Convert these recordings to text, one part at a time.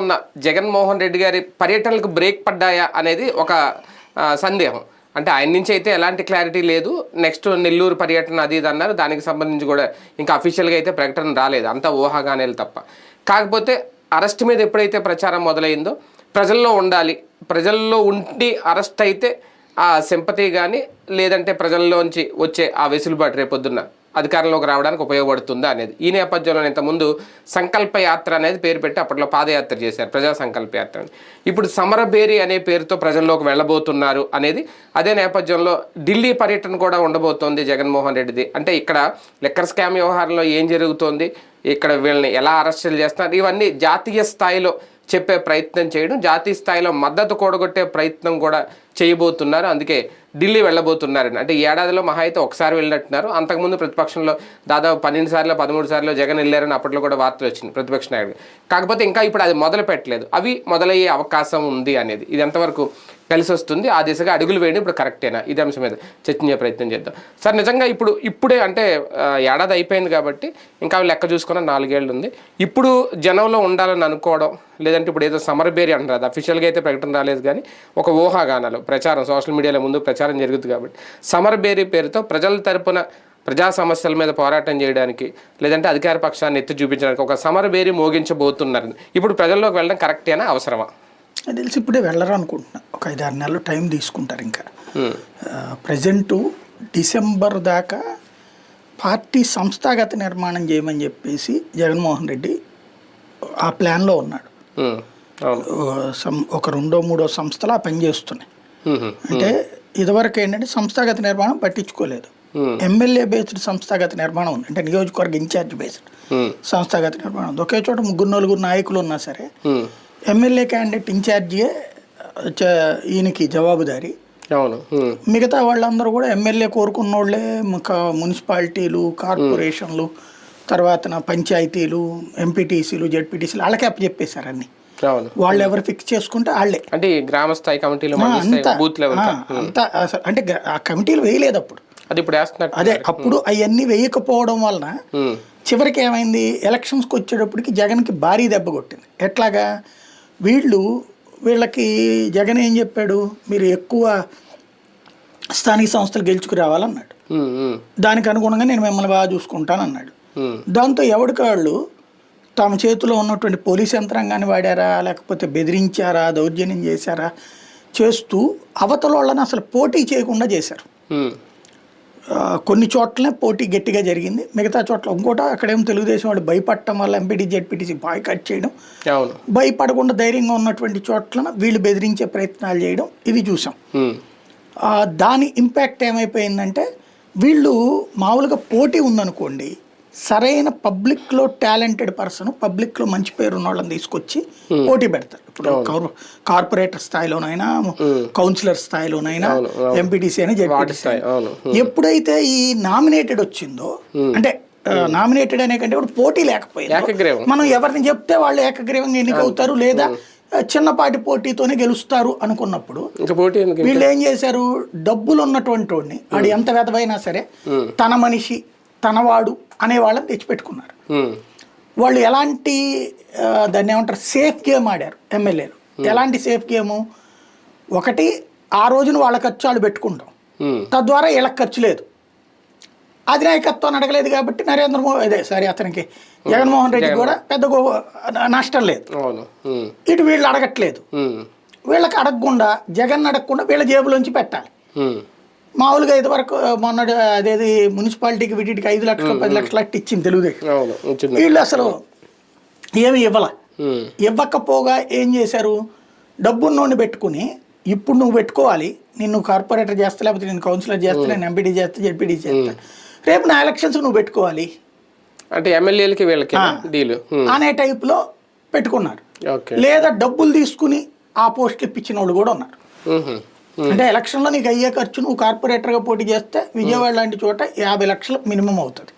ఉన్న జగన్మోహన్ రెడ్డి గారి పర్యటనలకు బ్రేక్ పడ్డాయా అనేది ఒక సందేహం. అంటే ఆయన నుంచి అయితే ఎలాంటి క్లారిటీ లేదు. నెక్స్ట్ నెల్లూరు పర్యటన అది ఇది అన్నారు. దానికి సంబంధించి కూడా ఇంకా అఫీషియల్గా అయితే ప్రకటన రాలేదు. అంతా ఊహాగానేలు తప్ప. కాకపోతే అరెస్ట్ మీద ఎప్పుడైతే ప్రచారం మొదలైందో ప్రజల్లో ఉండాలి. ప్రజల్లో ఉండి అరెస్ట్ అయితే ఆ సింపతి కానీ లేదంటే ప్రజల్లోంచి వచ్చే ఆ వెసులుబాటు రేపొద్దున్న అధికారంలోకి రావడానికి ఉపయోగపడుతుందా అనేది. ఈ నేపథ్యంలో ఇంతకుముందు సంకల్ప యాత్ర అనేది పేరు పెట్టి అప్పట్లో పాదయాత్ర చేశారు ప్రజా సంకల్ప యాత్ర అని. ఇప్పుడు సమరభేరి అనే పేరుతో ప్రజల్లోకి వెళ్ళబోతున్నారు అనేది అదే నేపథ్యంలో ఢిల్లీ పర్యటన కూడా ఉండబోతోంది జగన్మోహన్ రెడ్డిది. అంటే ఇక్కడ లెక్కర్ స్కామ్ వ్యవహారంలో ఏం జరుగుతోంది ఇక్కడ వీళ్ళని ఎలా అరెస్టులు చేస్తున్నారు ఇవన్నీ జాతీయ స్థాయిలో చెప్పే ప్రయత్నం చేయడం జాతీయ స్థాయిలో మద్దతు కూడగొట్టే ప్రయత్నం కూడా చేయబోతున్నారు. అందుకే ఢిల్లీ వెళ్ళబోతున్నారని. అంటే ఈ ఏడాదిలో మహా అయితే ఒకసారి వెళ్ళినట్టున్నారు. అంతకుముందు ప్రతిపక్షంలో దాదాపు పన్నెండు సార్లు పదమూడు సార్లు జగన్ వెళ్ళారని అప్పట్లో కూడా వార్తలు వచ్చింది ప్రతిపక్ష నాయకుడు కాకపోతే ఇంకా ఇప్పుడు అది మొదలు పెట్టలేదు అవి మొదలయ్యే అవకాశం ఉంది అనేది. ఇది ఎంతవరకు కలిసి వస్తుంది ఆ దిశగా అడుగులు వేయడం ఇప్పుడు కరెక్టేనా? ఇది అంశం మీద చర్చించే ప్రయత్నం చేద్దాం. సార్ నిజంగా ఇప్పుడు ఇప్పుడే అంటే ఏడాది అయిపోయింది కాబట్టి ఇంకా లెక్క చూసుకున్న నాలుగేళ్ళు ఉంది. ఇప్పుడు జనంలో ఉండాలని అనుకోవడం లేదంటే ఇప్పుడు ఏదో సమరబేరి అంటారు అది అఫీషియల్గా అయితే ప్రకటన రాలేదు కానీ ఒక ఊహాగానాలు ప్రచారం సోషల్ మీడియాలో ముందు ప్రచారం జరుగుతుంది కాబట్టి. సమర్ బేరి పేరుతో ప్రజల తరపున ప్రజా సమస్యల మీద పోరాటం చేయడానికి లేదంటే అధికార పక్షాన్ని ఎత్తి చూపించడానికి ఒక సమరబేరి మోగించబోతున్నారు. ఇప్పుడు ప్రజల్లోకి వెళ్ళడం కరెక్టేనా? అవసరమా? నాకు తెలిసి ఇప్పుడే వెళ్ళరు అనుకుంటున్నా. ఒక ఐదారు నెలలు టైం తీసుకుంటారు ఇంకా. ప్రజెంటు డిసెంబర్ దాకా పార్టీ సంస్థాగత నిర్మాణం చేయమని చెప్పేసి జగన్మోహన్ రెడ్డి ఆ ప్లాన్లో ఉన్నాడు. సం- ఒక రెండో మూడో సంస్థలు ఆ పని చేస్తున్నాయి. ఉమ్, అంటే ఇదివరకు ఏంటంటే సంస్థాగత నిర్మాణం పట్టించుకోలేదు. Hmm. ఎమ్మెల్యే బేస్డ్ సంస్థాగత నిర్మాణం ఉంది. అంటే నియోజకవర్గ ఇన్ఛార్జ్ బేస్డ్ సంస్థాగత నిర్మాణం ఒకే చోట ముగ్గురు నలుగురు నాయకులు ఉన్నా సరే ఎమ్మెల్యే క్యాండిడేట్ ఇన్ఛార్జియే ఈయనకి జవాబుదారీ. అవును. మిగతా వాళ్ళందరూ కూడా ఎమ్మెల్యే కోరుకున్న వాళ్ళే ముఖ- మున్సిపాలిటీలు కార్పొరేషన్లు తర్వాత నా పంచాయతీలు ఎంపీటీసీలు జెడ్పీటీసీలు వాళ్ళకే అప్పచెప్పేశారు అన్ని. వాళ్ళు ఎవరు ఫిక్స్ చేసుకుంటే వాళ్ళే. అంటే గ్రామ స్థాయి కమిటీలు అంతా బూత్ లెవెల్ అంటే ఆ కమిటీలు వేయలేదు అప్పుడు. అది ఇప్పుడు వేస్తున్నట్టు అదే అప్పుడు అవన్నీ వేయకపోవడం వలన చివరికి ఏమైంది? ఎలక్షన్స్కి వచ్చేటప్పటికి జగన్కి భారీ దెబ్బ కొట్టింది. ఎట్లాగా? వీళ్ళు వీళ్ళకి జగన్ ఏం చెప్పాడు? మీరు ఎక్కువ స్థానిక సంస్థలు గెలుచుకురావాలన్నాడు. దానికి అనుగుణంగా నేను మిమ్మల్ని బాగా చూసుకుంటాను అన్నాడు దాంతో ఎవరికి వాళ్ళు తమ చేతిలో ఉన్నటువంటి పోలీస్ యంత్రాంగాన్ని వాడారా? లేకపోతే బెదిరించారా? దౌర్జన్యం చేశారా? చేస్తూ అవతల వాళ్ళని అసలు పోటీ చేయకుండా చేశారు. కొన్ని చోట్లనే పోటీ గట్టిగా జరిగింది. మిగతా చోట్ల ఇంకోట అక్కడేమో తెలుగుదేశం వాళ్ళు భయపడటం వల్ల ఎంపీటీ జెడ్పీటీసీ బాయ్ కట్ చేయడం. భయపడకుండా ధైర్యంగా ఉన్నటువంటి చోట్ల వీళ్ళు బెదిరించే ప్రయత్నాలు చేయడం ఇది చూసాం. దాని ఇంపాక్ట్ ఏమైపోయిందంటే వీళ్ళు మామూలుగా పోటీ ఉందనుకోండి సరైన పబ్లిక్లో టాలెంటెడ్ పర్సన్ పబ్లిక్లో మంచి పేరు ఉన్న వాళ్ళని తీసుకొచ్చి పోటీ పెడతారు. ఇప్పుడు కౌర్- కార్పొరేటర్ స్థాయిలోనైనా కౌన్సిలర్ స్థాయిలోనైనా ఎంపీటీసీ అని స్థాయి అవును ఎప్పుడైతే ఈ నామినేటెడ్ వచ్చిందో అంటే నామినేటెడ్ అనే కంటే ఇప్పుడు పోటీ లేకపోయింది. మనం ఎవరిని చెప్తే వాళ్ళు ఏకగ్రీవంగా ఎన్నికవుతారు లేదా చిన్నపాటి పోటీతోనే గెలుస్తారు అనుకున్నప్పుడు వీళ్ళు ఏం చేశారు? డబ్బులు ఉన్నటువంటి వాడిని వాడు ఎంత వెదవైనా సరే తన మనిషి తనవాడు అనే వాళ్ళని తెచ్చిపెట్టుకున్నారు. వాళ్ళు ఎలాంటి దాన్ని ఏమంటారు సేఫ్ గేమ్ ఆడారు ఎమ్మెల్యేలు ఎలాంటి సేఫ్ గేము ఒకటి ఆ రోజున వాళ్ళ ఖర్చు వాళ్ళు పెట్టుకుంటాం. తద్వారా వీళ్ళకి ఖర్చు లేదు. అధినాయకత్వాన్ని అడగలేదు కాబట్టి నరేంద్ర మోదీ అదే సారీ అతనికి జగన్మోహన్ రెడ్డి కూడా పెద్ద గో- నష్టం లేదు. ఇటు వీళ్ళు అడగట్లేదు. వీళ్ళకి అడగకుండా జగన్ అడగకుండా వీళ్ళ జేబులోంచి పెట్టాలి. మామూలుగా ఇదివరకు మొన్న అదేది మున్సిపాలిటీకి వీటికి ఐదు లక్షలు పది లక్షలు అట్టు ఇచ్చింది తెలుగుదేశం వీళ్ళు అసలు ఏమి ఇవ్వాల. ఇవ్వకపోగా ఏం చేశారు? డబ్బున్నోడిని పెట్టుకుని ఇప్పుడు నువ్వు పెట్టుకోవాలి నిన్ను కార్పొరేటర్ చేస్తా లేకపోతే నేను కౌన్సిలర్ చేస్తా నేను ఎంపీడీ చేస్తా జెడ్పీడీ చేస్తా. రేపు నా ఎలక్షన్స్ నువ్వు పెట్టుకోవాలి. అంటే ఎమ్మెల్యేలకి వీళ్ళకి డీలు. అనే టైప్లో పెట్టుకున్నారు. లేదా డబ్బులు తీసుకుని ఆ పోస్టులు ఇప్పించిన వాళ్ళు కూడా ఉన్నారు. అంటే ఎలక్షన్లో నీకు అయ్యే ఖర్చు నువ్వు కార్పొరేటర్గా పోటీ చేస్తే విజయవాడ లాంటి చోట యాభై లక్షలు మినిమం అవుతుంది.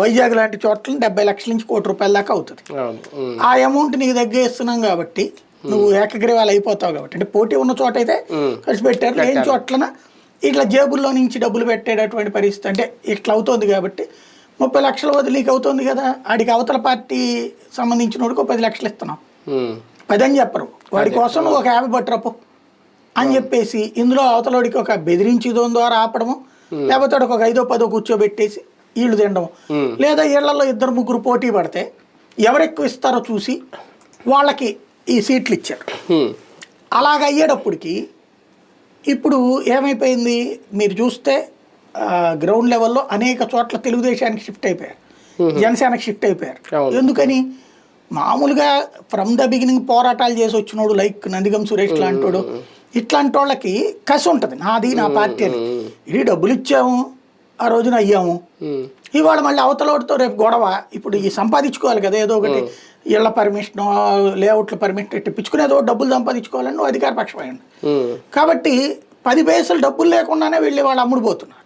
వైజాగ్ లాంటి చోట్ల డెబ్బై లక్షల నుంచి కోటి రూపాయల దాకా అవుతుంది. ఆ అమౌంట్ నీకు తగ్గేస్తున్నాం కాబట్టి నువ్వు ఏకగ్రీవాలు అయిపోతావు కాబట్టి. అంటే పోటీ ఉన్న చోట అయితే ఖర్చు పెట్టారు. లేని చోట్లన ఇట్లా జేబుల్లో నుంచి డబ్బులు పెట్టేటటువంటి పరిస్థితి అంటే ఇట్లా అవుతుంది కాబట్టి ముప్పై లక్షల వదిలీకి అవుతుంది కదా ఆడికి అవతల పార్టీ సంబంధించిన వాడికి ఒక పది లక్షలు ఇస్తున్నాం. పది అని చెప్పరు. వాడి కోసం నువ్వు ఒక యాభై పట్టురప్పు అని చెప్పేసి ఇందులో అవతలోడికి ఒక బెదిరించి దోని ద్వారా ఆపడము లేకపోతే ఒక ఐదో పదో కూర్చోబెట్టేసి వీళ్ళు తినడము. లేదా ఇళ్ళలో ఇద్దరు ముగ్గురు పోటీ పడితే ఎవరు ఎక్కువ ఇస్తారో చూసి వాళ్ళకి ఈ సీట్లు ఇచ్చారు. అలాగ అయ్యేటప్పటికి ఇప్పుడు ఏమైపోయింది? మీరు చూస్తే గ్రౌండ్ లెవెల్లో అనేక చోట్ల తెలుగుదేశానికి షిఫ్ట్ అయిపోయారు. జనసేనకి షిఫ్ట్ అయిపోయారు. ఎందుకని? మామూలుగా ఫ్రమ్ ద బిగినింగ్ పోరాటాలు చేసి వచ్చినోడు లైక్ నందిగం సురేష్ లాంటోడు ఇట్లాంటి వాళ్ళకి కసి ఉంటుంది. నాది నా పార్టీ అని. ఇది డబ్బులు ఇచ్చాము ఆ రోజున అయ్యాము. ఇవాళ మళ్ళీ అవతలవాడితో రేపు గొడవ. ఇప్పుడు ఈ సంపాదించుకోవాలి కదా ఏదో ఒకటి. ఇళ్ళ పర్మిషన్ లేఅవుట్ల పర్మిషన్ తెప్పించుకుని ఏదో డబ్బులు సంపాదించుకోవాలని నువ్వు అధికార పక్షమైంది కాబట్టి పది పైసలు డబ్బులు లేకుండానే వెళ్ళి వాళ్ళు అమ్ముడుపోతున్నారు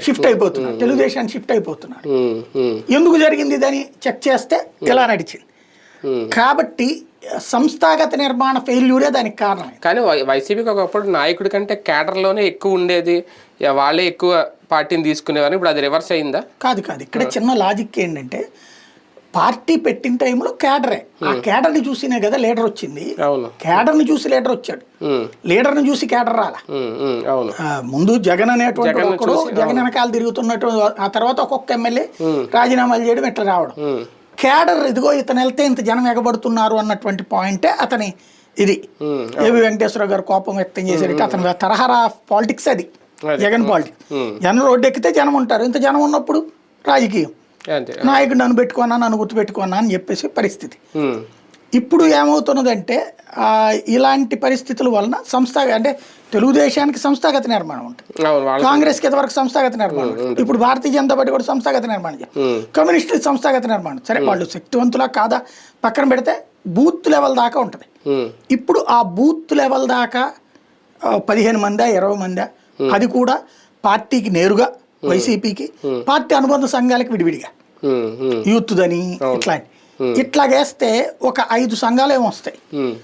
షిఫ్ట్ అయిపోతున్నారు. తెలుగుదేశానికి షిఫ్ట్ అయిపోతున్నారు. ఎందుకు జరిగింది ఇదని చెక్ చేస్తే ఇలా నడిచింది. కాబట్టి సంస్థాగత నిర్మాణ ఫెయిల్యూరే దానికి కారణం కానీ వైసీపీకి ఒకప్పుడు నాయకుడి కంటే క్యాడర్లోనే ఎక్కువ ఉండేది. వాళ్ళే ఎక్కువ పార్టీని తీసుకునేవారు. ఇప్పుడు అది రివర్స్ అయిందా? కాదు కాదు. ఇక్కడ చిన్న లాజిక్ ఏంటంటే పార్టీ పెట్టిన టైంలో క్యాడరే. ఆ క్యాడర్ని చూసినే కదా లీడర్ వచ్చింది. అవును. క్యాడర్ని చూసి లీడర్ వచ్చాడు. లీడర్ని చూసి క్యాడర్ రాలా. ముందు జగన్ అనేటువంటి ఒకడు జగన్ వెనకాల తిరుగుతున్నట్టు ఆ తర్వాత ఒక్కొక్క ఎమ్మెల్యే రాజీనామాలు చేయడం ఇట్లా రావడం. క్యాడర్ ఇదిగో ఇతను వెళ్తే ఇంత జనం ఎగబడుతున్నారు అన్నటువంటి పాయింటే అతని ఇది. ఏవి వెంకటేశ్వర గారు కోపం వ్యక్తం చేసేటి అతని తరహరా పాలిటిక్స్ అది. జగన్ పాలిటిక్స్. జనం రోడ్డు ఎక్కితే జనం ఉంటారు. ఇంత జనం ఉన్నప్పుడు రాజకీయం. నాయకుడు నన్ను పెట్టుకున్నా నన్ను గుర్తు పెట్టుకున్నా అని చెప్పేసి పరిస్థితి. ఇప్పుడు ఏమవుతున్నదంటే ఆ, ఇలాంటి పరిస్థితుల వలన సంస్థ అంటే తెలుగుదేశానికి సంస్థాగత నిర్మాణం ఉంటుంది. వాళ్ళు కాంగ్రెస్కి ఇంతవరకు సంస్థాగత నిర్మాణం. ఇప్పుడు భారతీయ జనతా పార్టీ కూడా సంస్థాగత నిర్మాణం కమ్యూనిస్టులు సంస్థాగత నిర్మాణం. సరే వాళ్ళు శక్తివంతులా కాదా? పక్కన పెడితే బూత్ లెవెల్ దాకా ఉంటుంది. ఇప్పుడు ఆ బూత్ లెవెల్ దాకా పదిహేను మందా ఇరవై మందా అది కూడా పార్టీకి నేరుగా వైసీపీకి పార్టీ అనుబంధ సంఘాలకి విడివిడిగా. యూత్ దని ఇట్లాంటి. ఇట్లాగేస్తే ఒక ఐదు సంఘాలు ఏమో వస్తాయి. ఉమ్,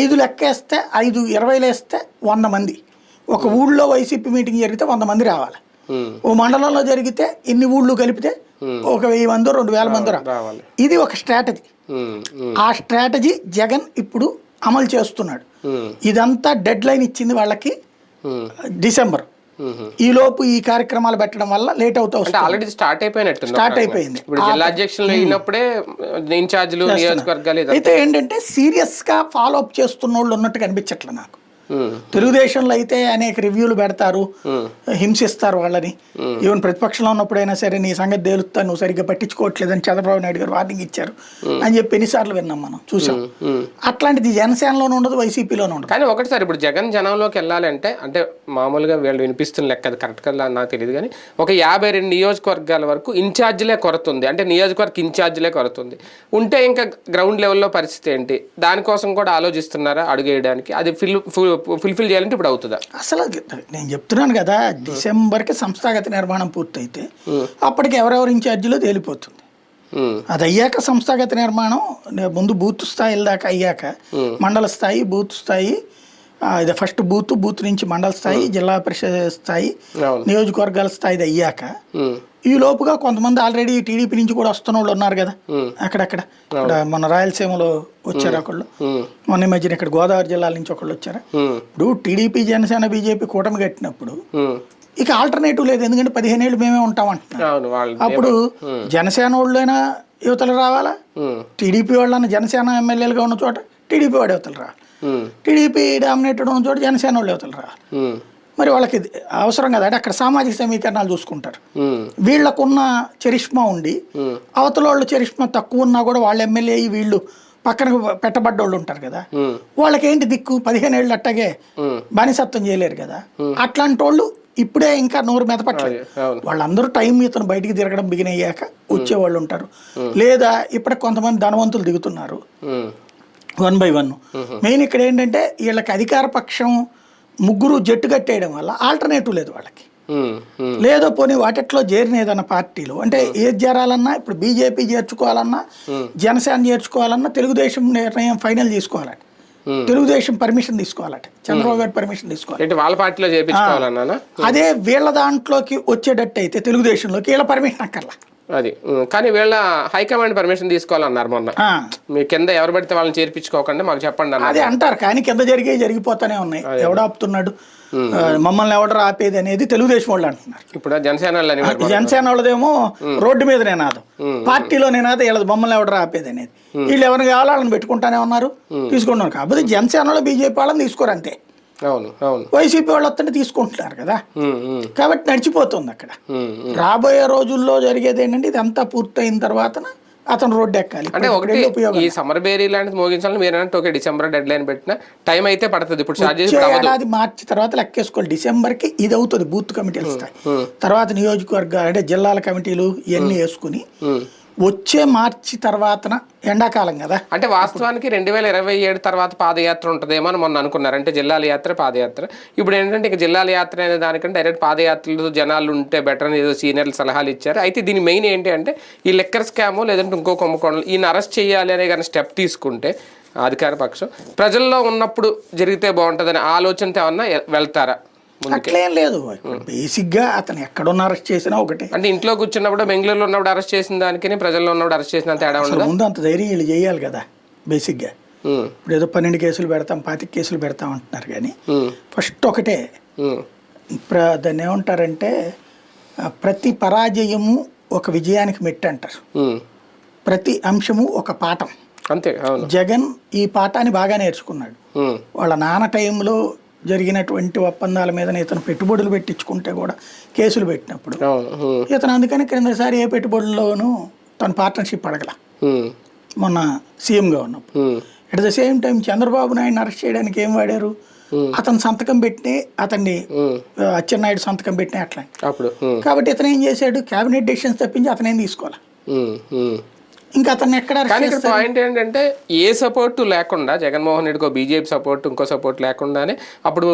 ఐదు లెక్కేస్తే ఐదు ఇరవైలు వేస్తే వంద మంది. ఒక ఊళ్ళో వైసీపీ మీటింగ్ జరిగితే వంద మంది రావాలి. ఓ మండలంలో జరిగితే ఇన్ని ఊళ్ళు కలిపితే ఒక వెయ్యి మందో రెండు వేల మందో రావాలి ఇది ఒక స్ట్రాటజీ. ఆ స్ట్రాటజీ జగన్ ఇప్పుడు అమలు చేస్తున్నాడు. ఇదంతా డెడ్ లైన్ ఇచ్చింది వాళ్ళకి డిసెంబర్. ఈ లోపు ఈ కార్యక్రమాలు పెట్టడం వల్ల లేట్ అవుతా వస్తుంది. ఆల్రెడీ స్టార్ట్ అయిపోయినట్టు Start అయిపోయింది. ఇప్పుడు జిల్లా అధ్యక్షులు అయినప్పుడే ఇన్ఛార్జీలు నియోజకవర్గాలు అయితే ఏంటంటే సీరియస్గా ఫాలో అప్ చేస్తున్న వాళ్ళు ఉన్నట్టు కనిపించట్లే నాకు. తెలుగుదేశంలో అయితే అనేక రివ్యూలు పెడతారు హింసిస్తారు వాళ్ళని. ఈవెన్ ప్రతిపక్షంలో ఉన్నప్పుడైనా సరే నీ సంగతి తేలుస్తా నువ్వు సరిగ్గా పట్టించుకోవట్లేదని చంద్రబాబు నాయుడు గారు వార్నింగ్ ఇచ్చారు అని చెప్పి ఎన్నిసార్లు విన్నాం మనం చూసాం. అట్లాంటిది జనసేనలోనే ఉండదు వైసీపీలోనే ఉండదు. కానీ ఒకటి సార్ ఇప్పుడు జగన్ జనంలోకి వెళ్ళాలంటే అంటే మామూలుగా వీళ్ళు వినిపిస్తున్న లెక్క కరెక్ట్ కరెక్ట్గా నాకు తెలియదు కానీ ఒక యాభై రెండు నియోజకవర్గాల వరకు ఇన్ఛార్జ్లే కొరత ఉంది అంటే నియోజకవర్గ ఇన్ఛార్జ్లే కొరత ఉంది ఉంటే ఇంకా గ్రౌండ్ లెవెల్లో పరిస్థితి ఏంటి? దానికోసం కూడా ఆలోచిస్తున్నారా అడుగేయడానికి? అది ఫిల్ ఫుల్ఫిల్ చేయాలంటే ఇప్పుడు అవుతుందా? అసలు నేను చెప్తున్నాను కదా డిసెంబర్కి సంస్థాగత నిర్మాణం పూర్తయితే అప్పటికి ఎవరెవరు ఇన్ఛార్జీలో తేలిపోతుంది. అది అయ్యాక సంస్థాగత నిర్మాణం ముందు బూత్ స్థాయిల దాకా అయ్యాక మండల స్థాయి బూత్ స్థాయి ఇది ఫస్ట్ బూత్ బూత్ నుంచి మండల స్థాయి జిల్లా పరిషత్ స్థాయి నియోజకవర్గాల స్థాయిది అయ్యాక ఉమ్, ఈ లోపుగా కొంతమంది ఆల్రెడీ టీడీపీ నుంచి కూడా వస్తున్న వాళ్ళు ఉన్నారు కదా. అక్కడక్కడ. ఇక్కడ మన రాయలసీమలో వచ్చారు ఒకళ్ళు. మొన్న మధ్యన ఇక్కడ గోదావరి జిల్లాల నుంచి ఒకళ్ళు వచ్చారు. ఇప్పుడు టీడీపీ జనసేన బీజేపీ కూటమి కట్టినప్పుడు. ఇక ఆల్టర్నేటివ్ లేదు. ఎందుకంటే పదిహేను ఏళ్ళు మేమే ఉంటాం అంటున్నారు. అప్పుడు జనసేన వాళ్ళైనా యువతలు రావాలా? టీడీపీ వాళ్ళని జనసేన ఎమ్మెల్యేలుగా ఉన్న చోట టీడీపీ వాడు యువతలు రావాలి టీడీపీ డామినేటెడ్ ఉన్న చోట జనసేన వాళ్ళు రావాలి ఉమ్, మరి వాళ్ళకి అవసరం కదా అంటే అక్కడ సామాజిక సమీకరణాలు చూసుకుంటారు. వీళ్ళకున్న చరిష్మా ఉండి అవతల వాళ్ళు చరిష్మా తక్కువ ఉన్నా కూడా వాళ్ళ ఎమ్మెల్యే వీళ్ళు పక్కన పెట్టబడ్డ వాళ్ళు ఉంటారు కదా. వాళ్ళకి ఏంటి దిక్కు? పదిహేను ఏళ్ళు అట్టాగే. బానిసత్వం చేయలేరు కదా. అట్లాంటి వాళ్ళు ఇప్పుడే ఇంకా నోరు మెదపట్లేదు వాళ్ళందరూ టైం ఇతను బయటికి తిరగడం బిగిన్ అయ్యాక వచ్చేవాళ్ళు ఉంటారు. లేదా ఇప్పటికి కొంతమంది ధనవంతులు దిగుతున్నారు. One by one. మెయిన్ ఇక్కడ ఏంటంటే వీళ్ళకి అధికార పక్షం ముగ్గురు జట్టు కట్టేయడం వల్ల ఆల్టర్నేటివ్ లేదు వాళ్ళకి. లేదో పోనీ వాటిట్లో చేరిన ఏదన్నా పార్టీలు అంటే ఏది చేరాలన్నా ఇప్పుడు బీజేపీ చేర్చుకోవాలన్నా జనసేన చేర్చుకోవాలన్నా తెలుగుదేశం నిర్ణయం ఫైనల్ చేసుకోవాలట Hmm. తెలుగుదేశం పర్మిషన్ తీసుకోవాలట. చంద్రబాబు గారు పర్మిషన్ తీసుకోవాలి వాళ్ళ పార్టీలో అదే వీళ్ళ దాంట్లోకి వచ్చేటట్టు అయితే తెలుగుదేశంలోకి వీళ్ళ పర్మిషన్ అక్కర్లా. అది. కానీ వీళ్ళ హైకమాండ్ పర్మిషన్ తీసుకోవాలన్నారు మొన్న. మీ కింద ఎవరు పడితే వాళ్ళని చేర్పించుకోకుండా మాకు చెప్పండి అదే అంటారు కానీ కింద జరిగే జరిగిపోతానే ఉన్నాయి. ఎవడు ఆపుతున్నాడు. మమ్మల్ని ఎవడరు ఆపేది అనేది తెలుగుదేశం వాళ్ళు అంటున్నారు. ఇప్పుడు జనసేన జనసేన వాళ్ళదేమో రోడ్డు మీద నినాదం. పార్టీలో నినాదం వీళ్ళది మమ్మల్ని ఎవడరు ఆపేది అనేది. వీళ్ళు ఎవరిని కావాలో వాళ్ళని పెట్టుకుంటానే ఉన్నారు తీసుకుంటున్నారు. కాకపోతే జనసేన వాళ్ళు బీజేపీ వాళ్ళని తీసుకోరు అంతే. అవును అవును. వైసీపీ వాళ్ళు వస్తుంటే తీసుకుంటున్నారు కదా. కాబట్టి నడిచిపోతుంది అక్కడ. రాబోయే రోజుల్లో జరిగేది ఏంటంటే ఇదంతా పూర్తయిన తర్వాత అతను రోడ్డు ఎక్కాలి. అంటే ఒకటి ఈ సమ్మర్ బేరీ లాంటిది మోగించాలని మీరు అంటే ఓకే డిసెంబర్ డెడ్ లైన్ పెట్టిన టైం అయితే పడుతుంది. ఇప్పుడు ఏడాది మార్చి తర్వాత లెక్కేసుకోవాలి. డిసెంబర్కి ఇది అవుతుంది బూత్ కమిటీలు ఇస్తాయి తర్వాత నియోజకవర్గాలు అంటే జిల్లాల కమిటీలు ఇవన్నీ వేసుకుని వచ్చే మార్చి తర్వాతన ఎండాకాలం కదా. అంటే వాస్తవానికి రెండు వేల ఇరవై ఏడు తర్వాత పాదయాత్ర ఉంటుందేమో అని మొన్న అనుకున్నారు. అంటే జిల్లాల యాత్ర పాదయాత్ర. ఇప్పుడు ఏంటంటే ఇక జిల్లాల యాత్ర అనే దానికంటే డైరెక్ట్ పాదయాత్రలు జనాలు ఉంటే బెటర్ అని ఏదో సీనియర్లు సలహాలు ఇచ్చారు. అయితే దీని మెయిన్ ఏంటి అంటే ఈ లెక్కర్ స్కాము లేదంటే ఇంకో కుంభకోణం ఈయన అరెస్ట్ చేయాలి అనే కానీ స్టెప్ తీసుకుంటే అధికార పక్షం ప్రజల్లో ఉన్నప్పుడు జరిగితే బాగుంటుందనే ఆలోచనతో ఏమన్నా వెళ్తారా? అట్లేం లేదు. బేసిక్గా అతను ఎక్కడున్న అరెస్ట్ చేసినా ఒకటి. అంటే ఇంట్లో కూర్చున్నప్పుడు బెంగళూరులో ఉన్నప్పుడు అరెస్ట్ చేసిన దానికి ప్రజల్లో ఉన్నప్పుడు అరెస్ట్ చేసిన తేడా ఉండదు? ముందు అంత ధైర్యం వీళ్ళు చేయాలి కదా బేసిక్గా. ఇప్పుడు ఏదో పన్నెండు కేసులు పెడతాం పాతిక కేసులు పెడతాం అంటున్నారు కానీ ఫస్ట్ ఒకటే. దాన్ని ఏమంటారంటే ప్రతి పరాజయము ఒక విజయానికి మెట్టు అంటారు. ప్రతి అంశము ఒక పాఠం. అంతే జగన్ ఈ పాఠాన్ని బాగా నేర్చుకున్నాడు. వాళ్ళ నాన్న టైంలో జరిగినటువంటి ఒప్పందాల మీద ఇతను పెట్టుబడులు పెట్టించుకుంటే కూడా కేసులు పెట్టినప్పుడు ఇతను అందుకని క్రిందసారి ఏ పెట్టుబడుల్లోనూ తన పార్ట్నర్షిప్ అడగల. మొన్న సీఎంగా ఉన్నప్పుడు. At the same time Chandrababu Naidu arrest చేయడానికి ఏం వాడారు? అతను సంతకం పెట్టి అతన్ని అచ్చెన్నాయుడు సంతకం పెట్టిన అట్లా అప్పుడు కాబట్టి ఇతను ఏం చేశాడు? క్యాబినెట్ డెసిషన్స్ తప్పించి అతను తీసుకోవాలి. ఇంకా అతన్ని ఎక్కడ కానీ ఇక్కడ? పాయింట్ ఏంటంటే ఏ సపోర్ట్ లేకుండా జగన్మోహన్ రెడ్డికో బీజేపీ సపోర్ట్ ఇంకో సపోర్ట్ లేకుండానే అప్పుడు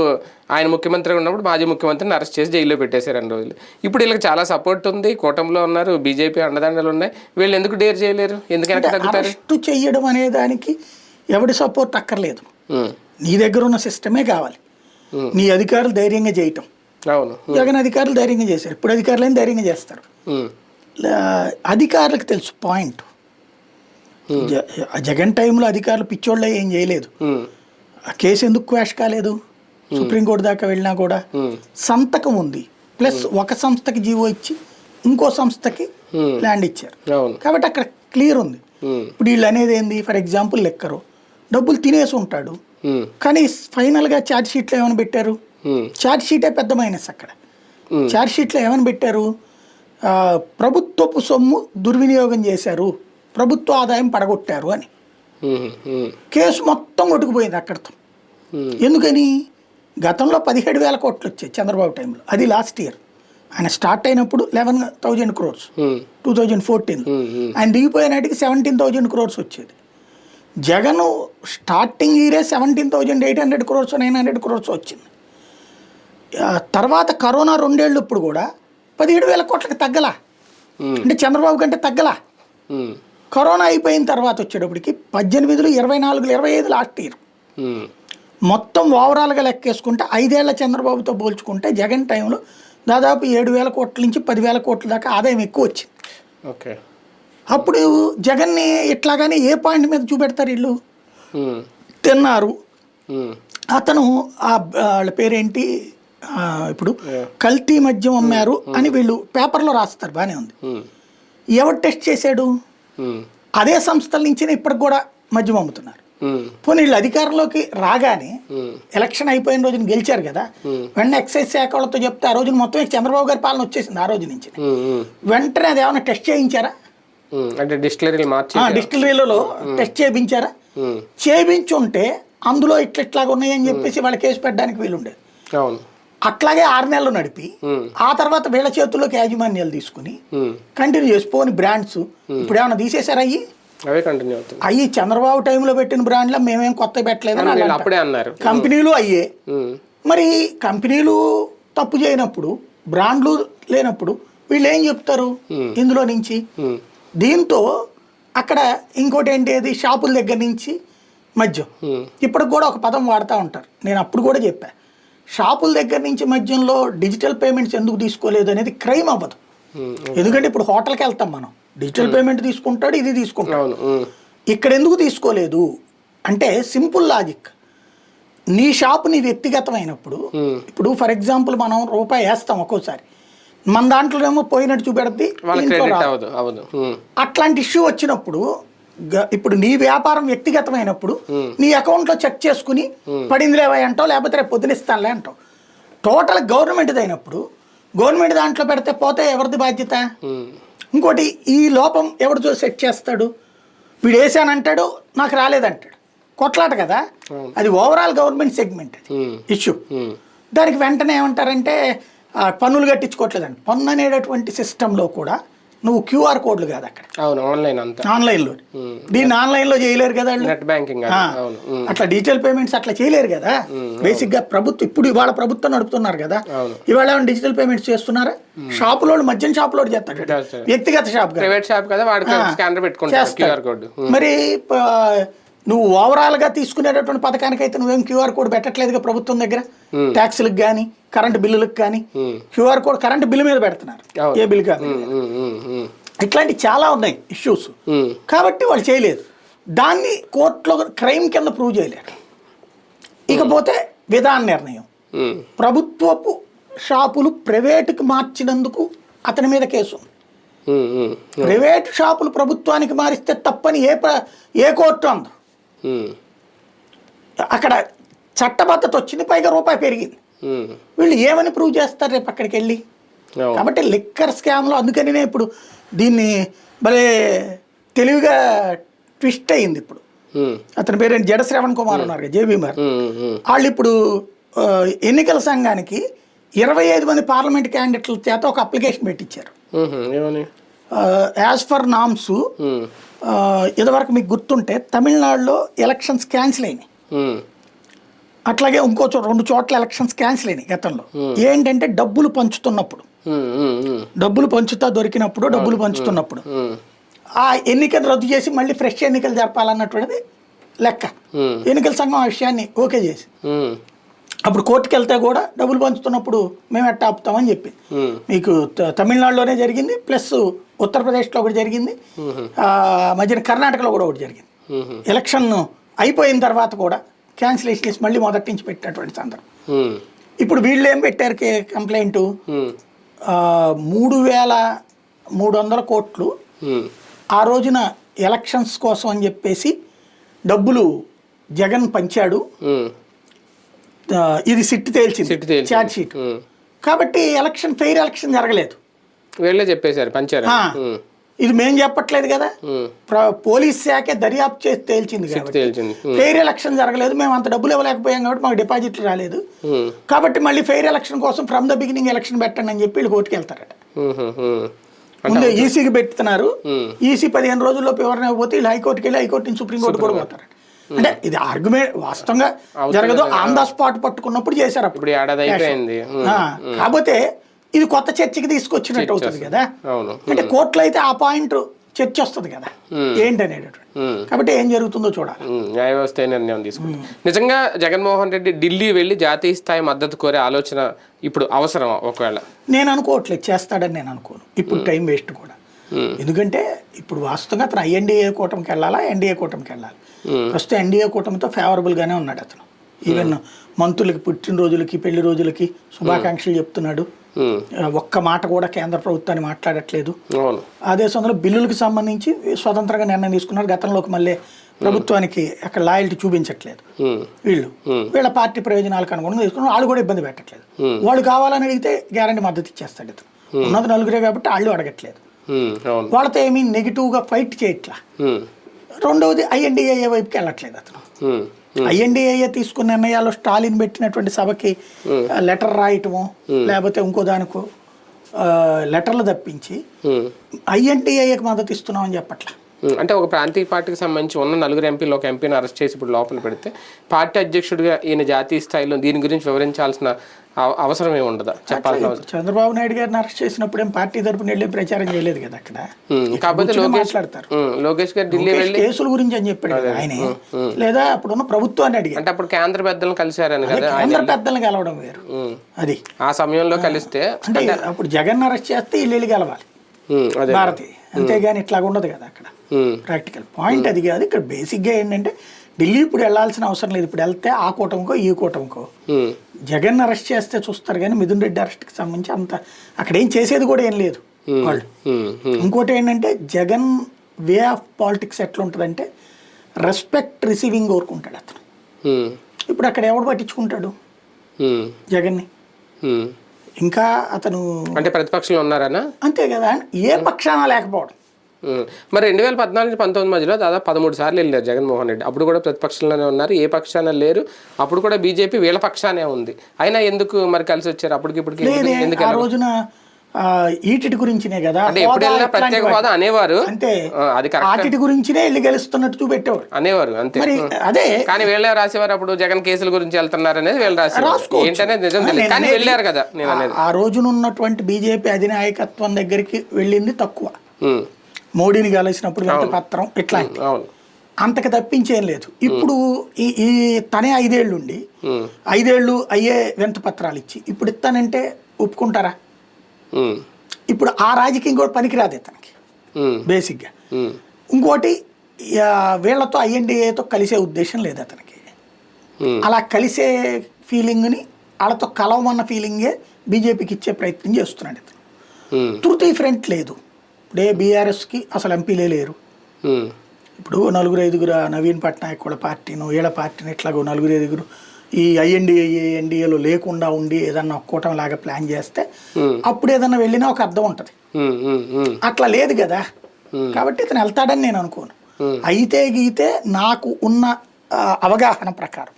ఆయన ముఖ్యమంత్రిగా ఉన్నప్పుడు మాజీ ముఖ్యమంత్రిని అరెస్ట్ చేసి జైల్లో పెట్టేశారు రెండు రోజులు. ఇప్పుడు వీళ్ళకి చాలా సపోర్ట్ ఉంది కూటమిలో ఉన్నారు బీజేపీ అండదండలు ఉన్నాయి. వీళ్ళు ఎందుకు డేర్ చేయలేరు? ఎందుకు వెనక్కి తగ్గుతారు? అరెస్టు చేయడం అనే దానికి ఎవడి సపోర్ట్ అక్కర్లేదు. నీ దగ్గర ఉన్న సిస్టమే కావాలి. నీ అధికారులు ధైర్యంగా చేయటం. అవును. జగన్ అధికారులు ధైర్యంగా చేశారు. ఇప్పుడు అధికారులు ధైర్యంగా చేస్తారు? అధికారులకు తెలుసు పాయింట్. జగన్ టైంలో అధికారులు పిచ్చోళ్ళే ఏం చేయలేదు. ఉమ్, ఆ కేసు ఎందుకు క్వాష్ కాలేదు? సుప్రీంకోర్టు దాకా వెళ్ళినా కూడా సంతకం ఉంది. ప్లస్ ఒక సంస్థకి జీవో ఇచ్చి ఇంకో సంస్థకి Hmm. ల్యాండ్ ఇచ్చారు. కాబట్టి అక్కడ క్లియర్ ఉంది. ఇప్పుడు వీళ్ళు అనేది ఏంది? ఫర్ ఎగ్జాంపుల్ లెక్కరు. డబ్బులు తినేసి ఉంటాడు. కానీ ఫైనల్గా ఛార్జ్ షీట్లో ఏమైనా పెట్టారు? ఛార్జ్ షీటే పెద్ద మైనస్ అక్కడ. Hmm. ఛార్జ్ షీట్లో ఏమని పెట్టారు? ప్రభుత్వపు సొమ్ము దుర్వినియోగం చేశారు. ప్రభుత్వ ఆదాయం పడగొట్టారు అని. కేసు మొత్తం కొట్టుకుపోయింది అక్కడితో. ఎందుకని? గతంలో పదిహేడు వేల కోట్లు వచ్చాయి చంద్రబాబు టైంలో. అది లాస్ట్ ఇయర్. ఆయన స్టార్ట్ అయినప్పుడు eleven thousand crores two thousand fourteen ఆయన దిగిపోయే నాటికి సెవెంటీన్ థౌజండ్ క్రోర్స్ వచ్చేది. జగన్ స్టార్టింగ్ ఇయరే seventeen thousand eight hundred crores nine hundred crores వచ్చింది. తర్వాత కరోనా రెండేళ్ళు ఇప్పుడు కూడా పదిహేడు వేల కోట్లకి తగ్గలా. అంటే చంద్రబాబు కంటే తగ్గలా. కరోనా అయిపోయిన తర్వాత వచ్చేటప్పటికి పద్దెనిమిదిలో ఇరవై నాలుగులో ఇరవై ఐదు లాస్ట్ ఇయర్. మొత్తం ఓవరాల్గా లెక్కేసుకుంటే ఐదేళ్ళ చంద్రబాబుతో పోల్చుకుంటే జగన్ టైంలో దాదాపు ఏడు వేల కోట్ల నుంచి పదివేల కోట్ల దాకా ఆదాయం ఎక్కువ వచ్చింది. ఓకే. అప్పుడు జగన్ని ఇట్లాగానే ఏ పాయింట్ మీద చూపెడతారు వీళ్ళు? తిన్నారు. అతను ఆ వాళ్ళ పేరేంటి? ఇప్పుడు కల్తీ మద్యం అమ్మారు అని వీళ్ళు పేపర్లో రాస్తారు. బాగానే ఉంది. ఎవరు టెస్ట్ చేశాడు? అదే సంస్థల నుంచి ఇప్పటికి కూడా మద్యం అమ్ముతున్నారు. ఉమ్, పోనీ వీళ్ళు అధికారంలోకి రాగానే ఉమ్, ఎలక్షన్ అయిపోయిన రోజున గెలిచారు కదా వెంటనే ఎక్సైజ్ శాఖ వాళ్ళతో చెప్తే ఆ రోజున మొత్తం చంద్రబాబు గారి పాలన వచ్చేసింది ఆ రోజు నుంచి. వెంటనే అది ఏమైనా టెస్ట్ చేయించారా? అంటే మార్చి ఆ, డిస్టిలరీలలో టెస్ట్ చేయించారా? చేయించుంటే అందులో ఇట్లా ఇట్లాగా ఉన్నాయని చెప్పేసి వాళ్ళ కేసు పెట్టడానికి వీలుండేది. అవును. అట్లాగే ఆరు నెలలు నడిపి ఆ తర్వాత వీళ్ళ చేతుల్లోకి యాజమాన్యాలు తీసుకుని కంటిన్యూ చేసిపోని బ్రాండ్స్. ఇప్పుడు ఏమైనా తీసేశారు అయ్యి? అవే కంటిన్యూ అవుతుంది అయ్యి చంద్రబాబు టైంలో పెట్టిన బ్రాండ్లో మేమేం కొత్త అంటారు. అప్పుడే అన్నారు. కంపెనీలు అయ్యే. మరి కంపెనీలు తప్పు చేయనప్పుడు బ్రాండ్లు లేనప్పుడు వీళ్ళు ఏం చెప్తారు ఇందులో నుంచి? దీంతో అక్కడ ఇంకోటి ఏంటి అది షాపుల దగ్గర నుంచి మద్యం ఉమ్, ఇప్పటికి కూడా ఒక పదం వాడుతూ ఉంటారు. నేను అప్పుడు కూడా చెప్పా. షాపుల దగ్గర నుంచి మద్యంలో డిజిటల్ పేమెంట్స్ ఎందుకు తీసుకోలేదు అనేది క్రైమ్ అవ్వదు. ఎందుకంటే ఇప్పుడు హోటల్కి వెళ్తాం మనం. డిజిటల్ పేమెంట్ తీసుకుంటాడు ఇది తీసుకుంటాడు. ఇక్కడ ఎందుకు తీసుకోలేదు? అంటే సింపుల్ లాజిక్. నీ షాప్ నీ వ్యక్తిగతమైనప్పుడు ఇప్పుడు ఫర్ ఎగ్జాంపుల్ మనం రూపాయి వేస్తాం ఒక్కోసారి. మన దాంట్లోనేమో పోయినట్టు రాదు. అవ్వదు అవ్వదు ఉమ్, అట్లాంటి ఇష్యూ వచ్చినప్పుడు ఇప్పుడు నీ వ్యాపారం వ్యక్తిగతమైనప్పుడు నీ అకౌంట్లో చెక్ చేసుకుని పడింది లేవా అంటావు? లేకపోతే రేపు పొద్దునిస్తానులే అంటావు. టోటల్ గవర్నమెంట్ది అయినప్పుడు గవర్నమెంట్ దాంట్లో పెడితే పోతే ఎవరిది బాధ్యత? ఉమ్, ఇంకోటి ఈ లోపం ఎవరితో సెట్ చేస్తాడు? వీడు వేసానంటాడు నాకు రాలేదంటాడు. కొట్లాట కదా? అది ఓవరాల్ గవర్నమెంట్ సెగ్మెంట్ అది. ఇష్యూ దానికి వెంటనే ఏమంటారంటే పన్నులు కట్టించుకోవట్లేదండి పన్ను అనేటటువంటి సిస్టంలో కూడా నువ్వు క్యూఆర్ కోడ్లు కాదు అక్కడ. అవును ఆన్లైన్ అంతా. ఆన్లైన్లో. దీన్ని ఆన్లైన్లో చేయలేరు కదా. నెట్ బ్యాంకింగ్ అట్లా డిజిటల్ పేమెంట్స్ అట్లా చేయలేరు కదా? బేసిక్గా ప్రభుత్వం ఇప్పుడు ఇవాళ ప్రభుత్వం నడుపుతున్నారు కదా. ఇవాళ ఏమైనా డిజిటల్ పేమెంట్స్ చేస్తున్నారా? షాపులో మద్యం షాపులో చేస్తాడు చేస్తాడు. వ్యక్తిగత షాప్. ప్రైవేట్ షాప్ కదా స్కానర్ పెట్టుకుంటారు కోడ్. మరి నువ్వు ఓవరాల్గా తీసుకునేటటువంటి పథకానికి అయితే నువ్వేం క్యూఆర్ కోడ్ పెట్టట్లేదుగా ప్రభుత్వం దగ్గర? ట్యాక్సులకు కానీ కరెంట్ బిల్లులకు కానీ క్యూఆర్ కోడ్ కరెంట్ బిల్లు మీద పెడుతున్నారు. ఏ బిల్ కాదు. ఇట్లాంటి చాలా ఉన్నాయి ఇష్యూస్ కాబట్టి వాళ్ళు చేయలేదు. దాన్ని కోర్టులో క్రైమ్ కింద ప్రూవ్ చేయలేరు ఇకపోతే విధాన నిర్ణయం. ప్రభుత్వపు షాపులు ప్రైవేటుకి మార్చినందుకు అతని మీద కేసు ప్రైవేట్ షాపులు ప్రభుత్వానికి మారిస్తే తప్పని ఏ ఏ కోర్టు అందు? ఉమ్, అక్కడ చట్టబద్ధత వచ్చింది పైగా రూపాయి పెరిగింది. వీళ్ళు ఏమని ప్రూవ్ చేస్తారు రేపు అక్కడికి వెళ్ళి? కాబట్టి లిక్కర్ స్కామ్లో అందుకనినే ఇప్పుడు దీన్ని భలే తెలివిగా ట్విస్ట్ అయింది ఇప్పుడు. అతని పేరేంటి జడ శ్రవణ్ కుమార్ ఉన్నారు జేబీ మార్. వాళ్ళు ఇప్పుడు ఎన్నికల సంఘానికి ఇరవై ఐదు మంది పార్లమెంట్ క్యాండిడేట్ల చేత ఒక అప్లికేషన్ పెట్టించారు. యాజ్ ఫర్ నామ్స్ ఇదివరకు మీకు గుర్తుంటే తమిళనాడులో ఎలక్షన్స్ క్యాన్సిల్ అయినాయి. అట్లాగే ఇంకో చోట రెండు చోట్ల ఎలక్షన్స్ క్యాన్సిల్ అయినాయి గతంలో. ఏంటంటే డబ్బులు పంచుతున్నప్పుడు. డబ్బులు పంచుతా దొరికినప్పుడు డబ్బులు పంచుతున్నప్పుడు. ఆ ఎన్నికలు రద్దు చేసి మళ్ళీ ఫ్రెష్ ఎన్నికలు జరపాలన్నటువంటిది లెక్క. ఎన్నికల సంఘం ఆ విషయాన్ని ఓకే చేసి. అప్పుడు కోర్టుకి వెళ్తే కూడా డబ్బులు పంచుతున్నప్పుడు మేము ఎట్టా ఆపుతామని చెప్పి. మీకు తమిళనాడులోనే జరిగింది ప్లస్ ఉత్తరప్రదేశ్లో ఒకటి జరిగింది మధ్యన కర్ణాటకలో కూడా ఒకటి జరిగింది. ఎలక్షన్ అయిపోయిన తర్వాత కూడా క్యాన్సిలేషన్ చేసి మళ్ళీ మొదటి నుంచి పెట్టినటువంటి సందర్భం. ఇప్పుడు వీళ్ళు ఏం పెట్టారు కంప్లైంట్? మూడు వేల మూడు వందల కోట్లు ఆ రోజున ఎలక్షన్స్ కోసం అని చెప్పేసి డబ్బులు జగన్ పంచాడు. ఇది సిట్ తేల్చింది. సిట్ తేల్చింది. Charge sheet um. కాబట్టి ఎలక్షన్ ఫెయిర్ ఎలక్షన్ జరగలేదు. వీళ్ళే చెప్పేశారు పంచారు. ఆ, ఇది మేం చెప్పట్లేదు కదా. ఉమ్, ప్ర- పోలీస్ శాఖే దర్యాప్తు చేసి తేల్చింది కాబట్టి. తేల్చింది. ఉమ్, ఫెయిర్ ఎలక్షన్ జరగలేదు మేము అంత డబ్బులు ఇవ్వలేకపోయాం కాబట్టి మాకు డిపాజిట్లు రాలేదు. ఉమ్, కాబట్టి మళ్ళీ ఫెయిర్ ఎలక్షన్ కోసం ఫ్రమ్ ద బిగినింగ్ ఎలక్షన్ పెట్టండి అని చెప్పి వీళ్ళు కోర్టుకి వెళ్తారట. ఉమ్, ఉమ్, ఉమ్. ముందు ఈసీకి పెడుతున్నారు ఉమ్. ఈసీ పదిహేను రోజుల్లో ఎవరిని పోతే వీళ్ళు హైకోర్టుకి వెళ్ళి హైకోర్టు నుంచి సుప్రీంకోర్టు కూడా పోతారు అంటే ఇది ఆర్గ్యుమెంట్ వాస్తవంగా జరగదు. ఆన్ ద స్పాట్ పట్టుకున్నప్పుడు చేశారు అప్పుడు. ఏడాది అయిపోయింది. ఉమ్, ఆ, కాకపోతే ఇది కొత్త చర్చకి తీసుకొచ్చినట్టు అవుతుంది కదా. అంటే కోర్టులో అయితే ఆ పాయింట్ చర్చ వస్తుంది కదా. ఏంటనేటటువంటి ఉమ్. కాబట్టి ఏం జరుగుతుందో చూడాలి. న్యాయ వ్యవస్థ నిర్ణయం తీసుకుంది? నిజంగా జగన్మోహన్ రెడ్డి ఢిల్లీ వెళ్ళి జాతీయ స్థాయి మద్దతు కోరే ఆలోచన ఇప్పుడు అవసరం ఒకవేళ? నేను అనుకోవట్లేదు. చేస్తాడని నేను అనుకోను. ఇప్పుడు టైం వేస్ట్ కూడా. ఎందుకంటే ఇప్పుడు వాస్తవంగా అతను ఐఎన్డీఏ కూటమికి వెళ్ళాలా? ఎన్డీఏ కూటమికి వెళ్ళాలి. ఉమ్, ప్రస్తుతం ఎన్డీఏ కూటమితో ఫేవరబుల్గానే ఉన్నాడు అతను. ఈవెన్ మంత్రులకి పుట్టినరోజులకి పెళ్ళి రోజులకి శుభాకాంక్షలు చెప్తున్నాడు. ఒక్క మాట కూడా కేంద్ర ప్రభుత్వాన్ని మాట్లాడట్లేదు. అదే సమయంలో బిల్లులకు సంబంధించి స్వతంత్రంగా నిర్ణయం తీసుకున్నారు గతంలోకి మళ్ళీ ప్రభుత్వానికి అక్కడ లాయల్టీ చూపించట్లేదు. వీళ్ళు. వీళ్ళ పార్టీ ప్రయోజనాలకు అనుగుణంగా తీసుకున్నారు వాళ్ళు కూడా ఇబ్బంది పెట్టట్లేదు. వాళ్ళు కావాలని అడిగితే గ్యారంటీ మద్దతు ఇచ్చేస్తాడు ఇతను. ఉన్నది నలుగురే కాబట్టి వాళ్ళు అడగట్లేదు. వాళ్ళతో ఏమీ నెగిటివ్గా ఫైట్ చేయట్లా. ఉమ్, రెండవది ఐఎన్డిఏ వైపుకి వెళ్ళట్లేదు అతను. ఉమ్, ఐఎన్డిఏ తీసుకున్న నిర్ణయాలు స్టాలిన్ పెట్టినటువంటి సభకి లెటర్ రాయటము లేకపోతే ఇంకో దానికో లెటర్లు తప్పించి ఉమ్, ఐఎన్డిఏకి మద్దతు ఇస్తున్నామని చెప్పట్లా. అంటే ఒక ప్రాంతీయ పార్టీకి సంబంధించి ఉన్న నలుగురు ఎంపీలు ఒక ఎంపీని అరెస్ట్ చేసి ఇప్పుడు లోపల పెడితే పార్టీ అధ్యక్షుడిగా ఈయన జాతీయ స్థాయిలో దీని గురించి వివరించాల్సిన అవ- అవసరం ఏమి ఉండదా? చెప్పాల్సిన అవసరం ఇప్పుడు చంద్రబాబు నాయుడు గారిని అరెస్ట్ చేసినప్పుడు ఏం పార్టీ తరపున వెళ్ళి ప్రచారం చేయలేదు కదా అక్కడ? కాకపోతే లోకేష్ లోకేష్ గారు ఢిల్లీ వెళ్ళి కేసుల గురించి అని చెప్పాడు ఆయనే. లేదా అప్పుడున్న ప్రభుత్వాన్ని అడిగారు. అంటే అప్పుడు కేంద్ర పెద్దలను కలిశారని కదా కేంద్ర పెద్దలను కలవడం వేరు. అది. ఆ సమయంలో కలిస్తే అంటే అప్పుడు జగన్ అరెస్ట్ చేస్తే వెళ్ళి కలవాలి ఉమ్, అదే. భారతి అంతేగాని ఇట్లా ఉండదు కదా అక్కడ. ప్రాక్టికల్ పాయింట్ అది కాదు. ఇక్కడ బేసిక్గా ఏంటంటే ఢిల్లీ ఇప్పుడు వెళ్ళాల్సిన అవసరం లేదు. ఇప్పుడు వెళ్తే ఆ కూటమికో ఈ కూటమికో. జగన్ అరెస్ట్ చేస్తే చూస్తారు కానీ మిథున్ రెడ్డి అరెస్ట్కి సంబంధించి అంత అక్కడ ఏం చేసేది కూడా ఏం లేదు వాళ్ళు. ఇంకోటి ఏంటంటే జగన్ వే ఆఫ్ పాలిటిక్స్ ఎట్లా ఉంటుందంటే రెస్పెక్ట్ రిసీవింగ్ కోరుకుంటాడు అతను. ఇప్పుడు అక్కడ ఎవడు పట్టించుకుంటాడు? జగన్ని. ఇంకా అతను అంటే ప్రతిపక్షంలో ఉన్నారనా? అంతే కదా. ఏ పక్షాన లేకపోవడం. మరి రెండు వేల పద్నాలుగు నుంచి పంతొమ్మిది మధ్యలో దాదాపు పదమూడు సార్లు వెళ్ళారు జగన్మోహన్ రెడ్డి. అప్పుడు కూడా ప్రతిపక్షంలోనే ఉన్నారు ఏ పక్షాన లేరు. అప్పుడు కూడా బీజేపీ వీళ్ళ పక్షానే ఉంది. అయినా ఎందుకు మరి కలిసి వచ్చారు అప్పటికి ఇప్పటికి ఎందుకు ఆ రోజున ఈటిటి గురించినే కదా. ప్రత్యేక హోదా అనేవారు. అంతే. ఆటిటి గురించినే వెళ్ళి గెలుస్తున్నట్టు చూపెట్టేవాడు. అనేవారు అంతే. మరి అదే కానీ వీళ్ళే రాసేవారు అప్పుడు జగన్ కేసుల గురించి వెళ్తున్నారు అనేది వీళ్ళు రాసేవారు. ఏంటనేది నిజం తెలియదు. కానీ వెళ్ళారు కదా నేను అనేది. ఆ రోజున ఉన్నటువంటి బీజేపీ అధినాయకత్వం దగ్గరికి వెళ్ళింది తక్కువ. మోడీని కలిసినప్పుడు పత్రం ఇట్లా అంతకు తప్పించేం లేదు. ఇప్పుడు ఈ ఈ తనే ఐదేళ్ళు ఉండి ఐదేళ్ళు అయ్యే వెంత పత్రాలు ఇచ్చి. ఇప్పుడు ఇస్తానంటే ఒప్పుకుంటారా? ఇప్పుడు ఆ రాజకీయం కూడా పనికిరాదు ఇతనికి బేసిక్గా. ఇంకోటి వీళ్ళతో ఐఎన్డిఏతో కలిసే ఉద్దేశం లేదు అతనికి అలా కలిసే ఫీలింగ్ని వాళ్ళతో కలవమన్న ఫీలింగే బీజేపీకి ఇచ్చే ప్రయత్నం చేస్తున్నాడు ఇతను. ఉమ్, తృతీ ఫ్రంట్ లేదు. ఇప్పుడే బీఆర్ఎస్కి అసలు ఎంపీలే లేరు. ఇప్పుడు నలుగురు ఐదుగురు నవీన్ పట్నాయక్ కూడా పార్టీను వీళ్ళ పార్టీని ఇట్లాగో నలుగురు ఐదుగురు ఈ ఐఎన్డిఏ ఎన్డీఏలో లేకుండా ఉండి ఏదన్నా కూటమి లాగా ప్లాన్ చేస్తే అప్పుడు ఏదన్నా వెళ్ళినా ఒక అర్థం ఉంటుంది. అట్లా లేదు కదా. కాబట్టి ఇతను వెళ్తాడని నేను అనుకోను. అయితే గీతే నాకు ఉన్న అవగాహన ప్రకారం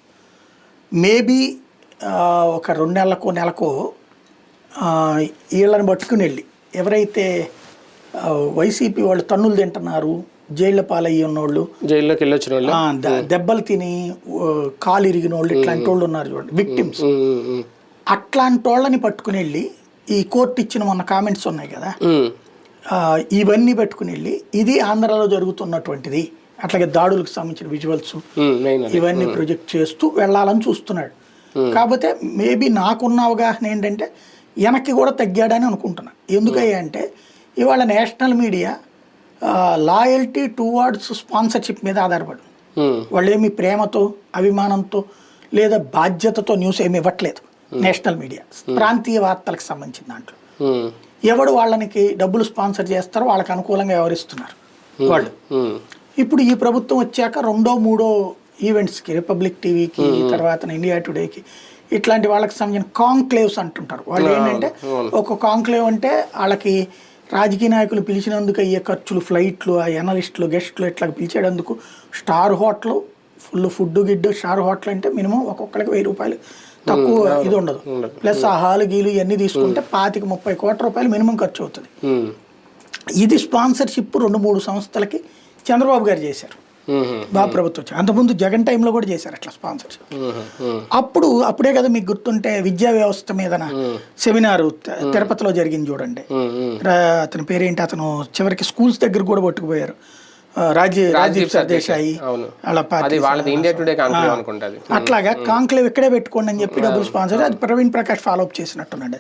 మేబీ ఒక రెండు నెలలకో నెలకో వీళ్ళని పట్టుకుని వెళ్ళి ఎవరైతే వైసీపీ వాళ్ళు తన్నులు తింటున్నారు జైళ్ళ పాలయ్యి ఉన్నోళ్ళు. జైల్లోకి వెళ్ళొచ్చిన వాళ్ళు దెబ్బలు తిని కాలు ఇరిగిన వాళ్ళు ఇట్లాంటి వాళ్ళు ఉన్నారు చూడండి విక్టిమ్స్ అట్లాంటి వాళ్ళని పట్టుకుని వెళ్ళి ఈ కోర్టు ఇచ్చిన మొన్న కామెంట్స్ ఉన్నాయి కదా? ఇవన్నీ పెట్టుకుని వెళ్ళి ఇది ఆంధ్రాలో జరుగుతున్నటువంటిది అట్లాగే దాడులకు సంబంధించిన విజువల్స్. ఇవన్నీ ప్రొజెక్ట్ చేస్తూ వెళ్ళాలని చూస్తున్నాడు. కాకపోతే మేబీ నాకున్న అవగాహన ఏంటంటే వెనక్కి కూడా తగ్గాడని అనుకుంటున్నా. ఎందుకయ్యా అంటే ఇవాళ national media loyalty towards sponsorship మీద ఆధారపడి. ఉమ్, వాళ్ళు ఏమి ప్రేమతో అభిమానంతో లేదా బాధ్యతతో న్యూస్ ఏమి ఇవ్వట్లేదు. National media. ప్రాంతీయ వార్తలకు సంబంధించిన దాంట్లో. ఎవడు వాళ్ళనికి డబ్బులు స్పాన్సర్ చేస్తారో వాళ్ళకి అనుకూలంగా వ్యవహరిస్తున్నారు వాళ్ళు. ఇప్పుడు ఈ ప్రభుత్వం వచ్చాక రెండో మూడో ఈవెంట్స్కి రిపబ్లిక్ టీవీకి తర్వాత ఇండియా టుడేకి ఇట్లాంటి వాళ్ళకి సంబంధించిన కాంక్లేవ్స్ అంటుంటారు. వాళ్ళు ఏంటంటే ఒక కాంక్లేవ్ అంటే వాళ్ళకి రాజకీయ నాయకులు పిలిచినందుకు అయ్యే ఖర్చులు ఫ్లైట్లు ఆ ఎనలిస్టులు గెస్ట్లు ఇట్లా పిలిచేటందుకు స్టార్ హోటల్ ఫుల్ ఫుడ్ గిడ్డు స్టార్ హోటల్ అంటే మినిమం ఒక్కొక్కరికి వెయ్యి రూపాయలు. తక్కువ ఇది ఉండదు. ప్లస్ ఆ హాలు గీలు ఇవన్నీ తీసుకుంటే పాతిక ముప్పై కోట్ల రూపాయలు మినిమం ఖర్చు అవుతుంది. ఇది స్పాన్సర్షిప్ రెండు మూడు సంస్థలకి చంద్రబాబు గారు చేశారు. బాబు ప్రభుత్వం అంతకుముందు జగన్ టైంలో కూడా చేశారు అట్లా స్పాన్సర్షిప్ అప్పుడు అప్పుడే కదా మీకు గుర్తుంటే విద్యా వ్యవస్థ మీద సెమినారు తిరుపతిలో జరిగింది చూడండి. అతని పేరేంటి? అతను చివరికి స్కూల్స్ దగ్గర కూడా పట్టుకుపోయారు. రాజీవ్ సర్దేశాయి. అట్లాగా కాంక్లేవ్ ఇక్కడే పెట్టుకోండి అని చెప్పి డబ్బులు స్పాన్సర్ అది ప్రవీణ్ ప్రకాష్ ఫాలో అప్ చేసినట్టున్నాడు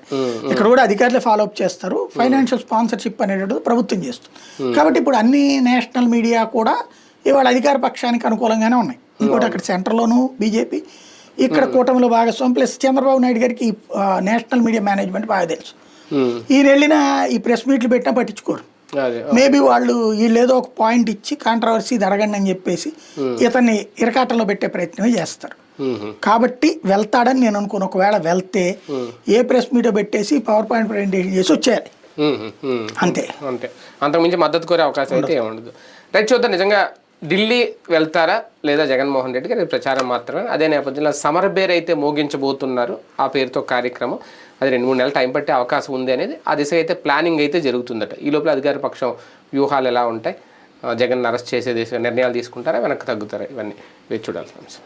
ఇక్కడ కూడా అధికారులే ఫాలో అప్ చేస్తారు ఫైనాన్షియల్ స్పాన్సర్షిప్ అనేటది ప్రభుత్వం చేస్తుంది. కాబట్టి ఇప్పుడు అన్ని నేషనల్ మీడియా కూడా ఇవాళ అధికార పక్షానికి అనుకూలంగానే ఉన్నాయి. ఇంకోటి అక్కడ సెంటర్లోను బీజేపీ. ఇక్కడ కూటమిలో భాగస్వామి ప్లస్ చంద్రబాబు నాయుడు గారికి నేషనల్ మీడియా మేనేజ్మెంట్ బాగా తెలుసు. ఈయన వెళ్ళిన ఈ ప్రెస్ మీట్లు పెట్టినా పట్టించుకోరు. మేబీ వాళ్ళు వీళ్ళు ఏదో ఒక పాయింట్ ఇచ్చి కాంట్రవర్సీ జరగండి అని చెప్పేసి ఇతన్ని ఇరకాటంలో పెట్టే ప్రయత్నమే చేస్తారు. కాబట్టి వెళ్తాడని నేను అనుకున్నాను ఒకవేళ వెళ్తే ఏ ప్రెస్ మీట్ పెట్టేసి పవర్ పాయింట్ ప్రజెంటేషన్ చేసి వచ్చేయాలి. అంతే. అంతే. అంతకుమించి మద్దతు కోరే అవకాశం అయితే ఏముండదు. రైట్ చూద్దాం. నిజంగా ఢిల్లీ వెళ్తారా లేదా జగన్మోహన్ రెడ్డి గారి ప్రచారం మాత్రమే? అదే నేపథ్యంలో సమర్ బేర్ అయితే మోగించబోతున్నారు ఆ పేరుతో కార్యక్రమం. అది రెండు మూడు నెలలు టైం పట్టే అవకాశం ఉంది అనేది. ఆ దిశ అయితే ప్లానింగ్ అయితే జరుగుతుందట. ఈ లోపల అధికార పక్షం వ్యూహాలు ఎలా ఉంటాయి? జగన్ అరెస్ట్ చేసే దిశ నిర్ణయాలు తీసుకుంటారా? వెనక్కి తగ్గుతారా? ఇవన్నీ వేచి చూడాల్సిన అంశం.